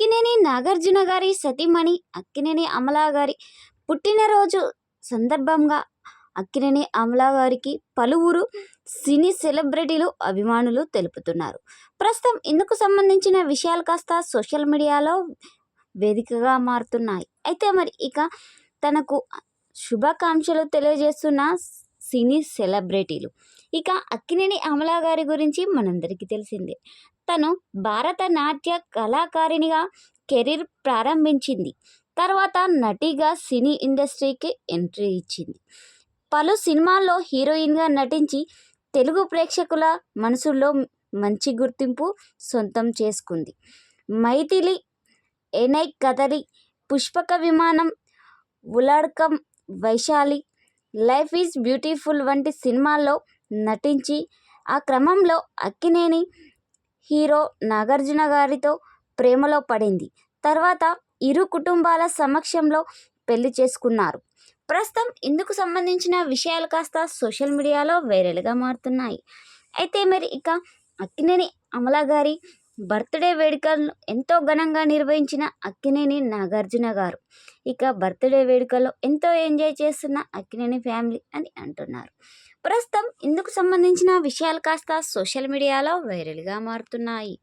అక్కినేని నాగార్జున గారి సతీమణి అక్కినేని అమలా గారి పుట్టినరోజు సందర్భంగా అక్కినేని అమలా గారికి పలువురు సినీ సెలబ్రిటీలు అభిమానులు తెలుపుతున్నారు. ప్రస్తుతం ఇందుకు సంబంధించిన విషయాలు కాస్త సోషల్ మీడియాలో వేదికగా మారుతున్నాయి. అయితే మరి ఇక తనకు శుభాకాంక్షలు తెలియజేస్తున్న సినీ సెలబ్రిటీలు. ఇక అక్కినేని అమలా గారి గురించి మనందరికీ తెలిసిందే. తను భారత నాట్య కళాకారిణిగా కెరీర్ ప్రారంభించింది. తర్వాత నటిగా సినీ ఇండస్ట్రీకి ఎంట్రీ ఇచ్చింది. పలు సినిమాల్లో హీరోయిన్గా నటించి తెలుగు ప్రేక్షకుల మనసుల్లో మంచి గుర్తింపు సొంతం చేసుకుంది. మైథిలి ఎనై కదలి పుష్పక విమానం ఉలాడ్కం వైశాలి లైఫ్ ఈజ్ బ్యూటిఫుల్ వంటి సినిమాల్లో నటించి ఆ క్రమంలో అక్కినేని హీరో నాగార్జున గారితో ప్రేమలో పడింది. తర్వాత ఇరు కుటుంబాల సమక్షంలో పెళ్ళి చేసుకున్నారు. ప్రస్తుతం ఇందుకు సంబంధించిన విషయాలు కాస్త సోషల్ మీడియాలో వైరల్గా మారుతున్నాయి. అయితే మరి ఇక అక్కినేని అమల గారి బర్త్డే వేడుకలను ఎంతో ఘనంగా నిర్వహించిన అక్కినేని నాగార్జున గారు. ఇక బర్త్డే వేడుకల్లో ఎంతో ఎంజాయ్ చేస్తున్న అక్కినేని ఫ్యామిలీ అని అంటున్నారు. ప్రస్తుతం ఇందుకు సంబంధించిన విషయాలు కాస్త సోషల్ మీడియాలో వైరల్గా మారుతున్నాయి.